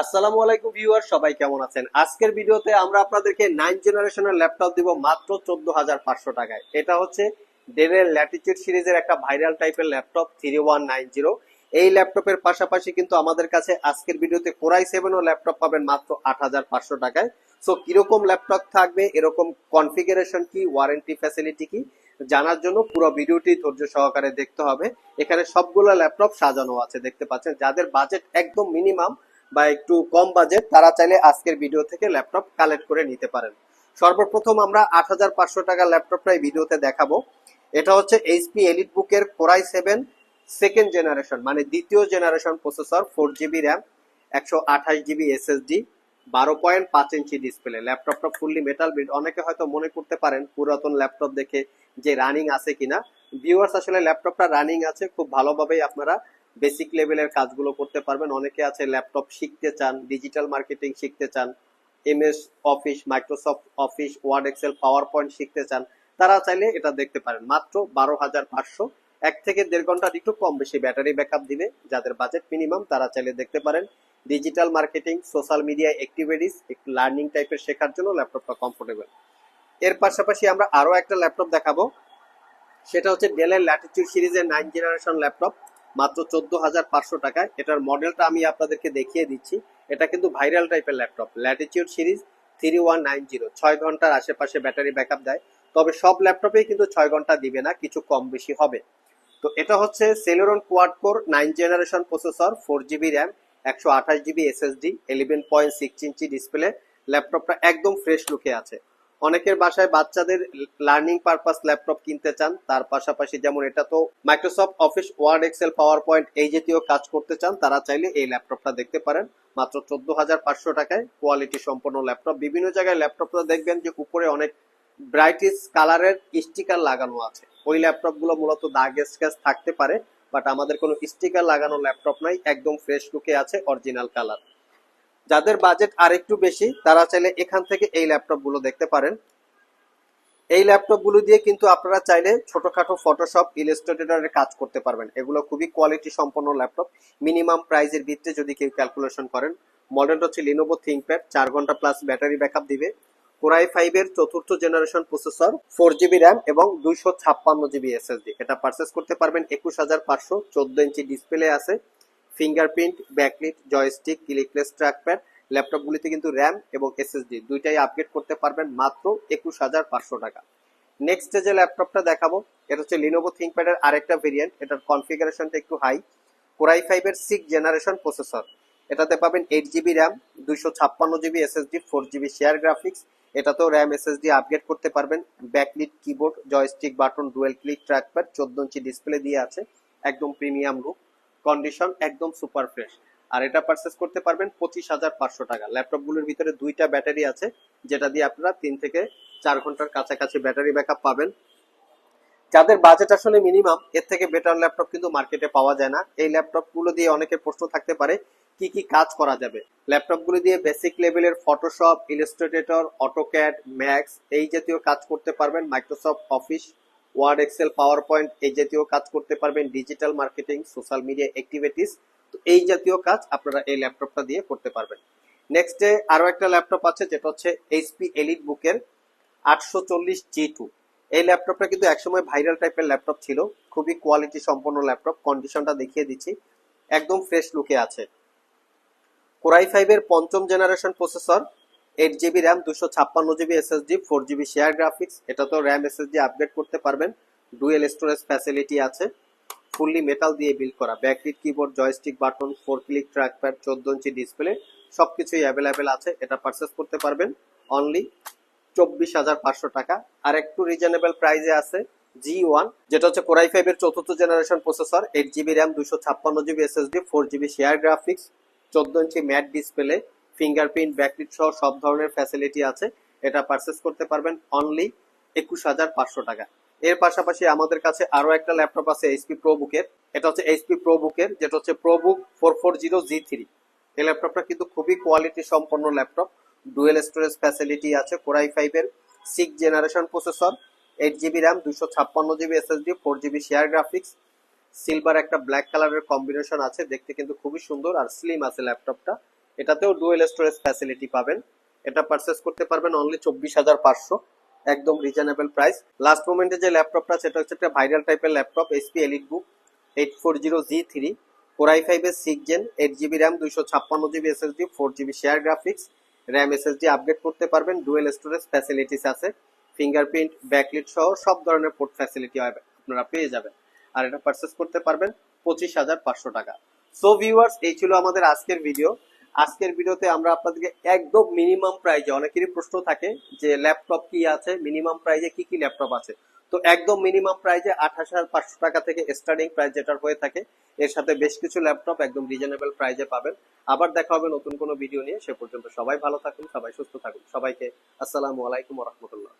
আসসালামু আলাইকুম ভিউয়ার, সবাই কেমন আছেন? আজকের ভিডিওতে আমরা আপনাদেরকে নাইন জেনারেশনের ল্যাপটপ দিব মাত্র চোদ্দ হাজার পাঁচশো টাকায়। এটা হচ্ছে ডেলের ল্যাটিচিউড সিরিজের একটা ভাইরাল টাইপের laptop three one nine zero এই ল্যাপটপের পাশাপাশি কিন্তু আমাদের কাছে আজকের ভিডিওতে কোরাই সেভেন ও ল্যাপটপ পাবেন মাত্র আট হাজার পাঁচশো টাকায়। সো কীরকম ল্যাপটপ থাকবে, এরকম কনফিগারেশন কি ওয়ারেন্টি ফ্যাসিলিটি কি, জানার জন্য পুরো ভিডিওটি ধৈর্য সহকারে দেখতে হবে। এখানে সবগুলো ল্যাপটপ সাজানো আছে, দেখতে পাচ্ছেন। যাদের বাজেট একদম মিনিমাম বা একটু কম বাজেট তারা চাইলে আজকের ভিডিও থেকে ল্যাপটপ কালেক্ট করে নিতে পারেন। সর্বপ্রথম আমরা আট হাজার পাঁচশো টাকা ল্যাপটপটা এই ভিডিওতে দেখাবো। এটা হচ্ছে এইচপি এলিট বুকের core i seven second generation মানে দ্বিতীয় generation processor four GB RAM একশো আঠাশ জিবি এসএসডি বারো পয়েন্ট পাঁচ ইঞ্চি ডিসপ্লে ল্যাপটপটা ফুললি মেটাল বিল্ড অনেকে হয়তো মনে করতে পারেন পুরাতন ল্যাপটপ দেখে যে রানিং আছে কিনা। ভিউয়ার্স আসলে ল্যাপটপটা রানিং আছে, খুব ভালোভাবেই আপনারা বেসিক লেভেলের কাজগুলো করতে পারবেন। অনেকে আছে ল্যাপটপ শিখতে চান ডিজিটাল মার্কেটিং শিখতে চান MS Office Microsoft Office Word Excel PowerPoint শিখতে চান, তারা চাইলে এটা দেখতে পারেন। মাত্র বারো হাজার পাঁচশো। এক থেকে দেড় ঘণ্টার একটু কম বেশি ব্যাটারি ব্যাকআপ দিবে যাদের বাজেট মিনিমাম তারা চাইলে দেখতে পারেন। Digital marketing social media activities একটু লার্নিং টাইপের শেখার জন্য ল্যাপটপটা কমফোর্টেবল এর পাশাপাশি আমরা আরও একটা ল্যাপটপ দেখাবো। সেটা হচ্ছে ডেলের ল্যাটিটিউড সিরিজের নাইন জেনারেশন ল্যাপটপ মাত্র চোদ্দ হাজার পাঁচশো টাকায়। এটার মডেলটা আমি আপনাদেরকে দেখিয়ে দিচ্ছি। এটা কিন্তু ভাইরাল টাইপের laptop. Latitude series three one nine zero ছয় ঘণ্টার আশেপাশে ব্যাটারি ব্যাকআপ দেয়। তবে সব ল্যাপটপেই কিন্তু ছয় ঘণ্টা দিবে না, কিছু কম বেশি হবে। তো এটা হচ্ছে Celeron quad core nine generation processor four GB RAM একশো আঠাশ GB SSD eleven point six inch display ল্যাপটপটা একদম ফ্রেশ লুকে আছে। অনেকের বাসায় বাচ্চাদের লার্নিং পারপাস ল্যাপটপ কিনতে চান, তার পাশাপাশি যেমন এটা তো Microsoft Office Word Excel PowerPoint এই জাতীয় কাজ করতে চান, তারা চাইলে এই ল্যাপটপটা দেখতে পারেন। মাত্র চোদ্দ হাজার পাঁচশো টাকায় কোয়ালিটি সম্পন্ন ল্যাপটপ বিভিন্ন জায়গায় ল্যাপটপটা দেখবেন যে উপরে অনেক ব্রাইটিস কালারের স্টিকার লাগানো আছে। ওই ল্যাপটপগুলো মূলত দাগ স্ক্যাচ থাকতে পারে বাট আমাদের কোনো স্টিকার লাগানো ল্যাপটপ নাই, একদম ফ্রেশ লুকে আছে অরিজিনাল কালার যাদের বাজেট আর একটু বেশি, তারা চাইলে এখান থেকে এই ল্যাপটপগুলো দেখতে পারেন। এই ল্যাপটপগুলো দিয়ে কিন্তু আপনারা চাইলে ছোটখাটো ফটোশপ ইলাস্ট্রেটরের কাজ করতে পারবেন। এগুলো খুবই কোয়ালিটি সম্পন্ন ল্যাপটপ মিনিমাম প্রাইজের ভিত্তিতে যদি কেউ ক্যালকুলেশন করেন মডেলটা হচ্ছে লিনোভো থিঙ্কপ্যাড চার ঘণ্টা প্লাস ব্যাটারি ব্যাকআপ দিবে। কোরাই ফাইভ এর চতুর্থ generation processor four GB RAM এবং দুইশো ছাপ্পান্ন জিবি এসএসডি এটা পারচেস করতে পারবেন একুশ হাজার পাঁচশো চোদ্দ ইঞ্চি ডিসপ্লে আছে। Fingerprint, backlit, joystick, clickless trackpad, ল্যাপটপগুলিতে কিন্তু র্যাম এবং এসএসডি দুইটাই আপগ্রেড করতে পারবেন মাত্র একুশ হাজার পাঁচশো টাকা। নেক্সট যে ল্যাপটপটা দেখাবো, এটা হচ্ছে লিনোভো থিঙ্কপ্যাডের আরেকটা ভেরিয়েন্ট এটার কনফিগারেশনটা একটু হাই কোরাই ফাইভের সিক্স জেনারেশন প্রসেসর এটাতে পাবেন এইট জিবি র্যাম দুইশো ছাপ্পান্ন GB SSD four GB share graphics এটাতেও র্যাম এসএসডি আপগ্রেড করতে পারবেন। Backlit keyboard joystick button dual click trackpad চোদ্দ ইঞ্চি ডিসপ্লে দিয়ে আছে, একদম প্রিমিয়াম লুক কন্ডিশন একদম সুপার ফ্রেশ। আর এটা পারচেস করতে পারবেন পঁচিশ হাজার পাঁচশো টাকা। ল্যাপটপ ল্যাপটপগুলোর ভিতরে দুইটা ব্যাটারি আছে, যেটা দিয়ে আপনারা তিন থেকে চার ঘণ্টার কাছাকাছি ব্যাটারি ব্যাকআপ পাবেন। যাদের বাজেট আসলে মিনিমাম এর থেকে বেটার ল্যাপটপ কিন্তু মার্কেটে পাওয়া যায় না। এই ল্যাপটপগুলো দিয়ে অনেকের প্রশ্ন থাকতে পারে, কি কি কাজ করা যাবে? ল্যাপটপগুলো দিয়ে বেসিক লেভেলের ফটোশপ ইলাস্ট্রেটর অটোক্যাড ম্যাক্স এই জাতীয় কাজ করতে পারবেন Microsoft Office Word Excel PowerPoint এই জাতীয় কাজ করতে পারবেন। Digital marketing social media activities তো এই জাতীয় কাজ আপনারা এই ল্যাপটপটা দিয়ে করতে পারবেন। নেক্সট ডে আরও একটা ল্যাপটপ আছে, যেটা হচ্ছে এইচপি এলিট বুকের আটশো চল্লিশ জি টু এই ল্যাপটপটা কিন্তু একসময় ভাইরাল টাইপের ল্যাপটপ ছিল। খুবই কোয়ালিটি সম্পন্ন ল্যাপটপ কন্ডিশনটা দেখিয়ে দিচ্ছি। একদম ফ্রেশ লুকে আছে। কোরাই ফাইভের পঞ্চম generation processor eight GB RAM দুশো ছাপ্পান্ন GB SSD four GB share graphics এটা তো র্যাম এসএসডি আপগ্রেড করতে পারবেন। ডুয়েল স্টোরেজ ফ্যাসিলিটি আছে। ফুললি মেটাল দিয়ে বিল্ড করা। Backlit keyboard joystick button four click trackpad চোদ্দ ইঞ্চি ডিসপ্লে সব কিছুই অ্যাভেলেবেল আছে। এটা পারচেস করতে পারবেন অনলি চব্বিশ হাজার পাঁচশো টাকা। আর একটু রিজনেবল প্রাইসে আছে জি ওয়ান যেটা হচ্ছে কোরাই ফাইভ এর চতুর্থ generation processor eight GB RAM দুশো ছাপ্পান্ন GB SSD four GB share graphics চোদ্দ inch matte display fingerprint, backlit সহ সব ধরনের ফ্যাসিলিটি আছে। এটা পারচেস করতে পারবেন অনলি একুশ হাজার পাঁচশো টাকা। এর পাশাপাশি আমাদের কাছে আরও একটা ল্যাপটপ আছে এইচপি প্রো বুকের এটা হচ্ছে এইচপি প্রো বুকের যেটা হচ্ছে ProBook four four zero G three এই ল্যাপটপটা কিন্তু খুবই কোয়ালিটি সম্পন্ন ল্যাপটপ ডুয়েল স্টোরেজ ফ্যাসিলিটি আছে কোরাই ফাইভ এর। Six generation processor eight GB RAM দুশো ছাপ্পান্ন GB SSD four GB share graphics silver একটা ব্ল্যাক কালারের কম্বিনেশন আছে, দেখতে কিন্তু খুবই সুন্দর আর স্লিম আছে ল্যাপটপটা এটাতেও ডুয়েল স্টোরেজ ফ্যাসিলিটি পাবেন। এটা পারচেস করতে পারবেন অনলি চব্বিশ হাজার পাঁচশো। একদম রিজনেবল প্রাইস লাস্ট মোমেন্টে যে ল্যাপটপটা সেটা হচ্ছে একটা ভাইরাল টাইপের laptop SP EliteBook eight four zero G three four i five এর six gen eight GB RAM দুইশো ছাপ্পান্ন GB S SSD four GB share graphics RAM SSD update করতে পারবেন ডুয়েল স্টোরেজ ফ্যাসিলিটিস আছে। ফিঙ্গারপ্রিন্ট ব্যাকলিট সহ সব ধরনের port facility হবে, আপনারা পেয়ে যাবেন। আর এটা পারচেস করতে পারবেন পঁচিশ হাজার পাঁচশো টাকা। সো ভিউয়ার্স এই ছিল আমাদের আজকের ভিডিও আজকের ভিডিওতে আমরা আপনাদেরকে একদম মিনিমাম প্রাইজে অনেকেরই প্রশ্ন থাকে যে ল্যাপটপ কি আছে? মিনিমাম প্রাইজে কি কি ল্যাপটপ আছে? তো একদম মিনিমাম প্রাইজে আঠাশ হাজার পাঁচশো টাকা থেকে স্টার্টিং প্রাইস যেটার হয়ে থাকে, এর সাথে বেশ কিছু ল্যাপটপ একদম রিজনেবল প্রাইজে পাবেন। আবার দেখা হবে নতুন কোনো ভিডিও নিয়ে। সে পর্যন্ত সবাই ভালো থাকুন, সবাই সুস্থ থাকুন। সবাইকে আসসালামু আলাইকুম রহমতুল্লাহ।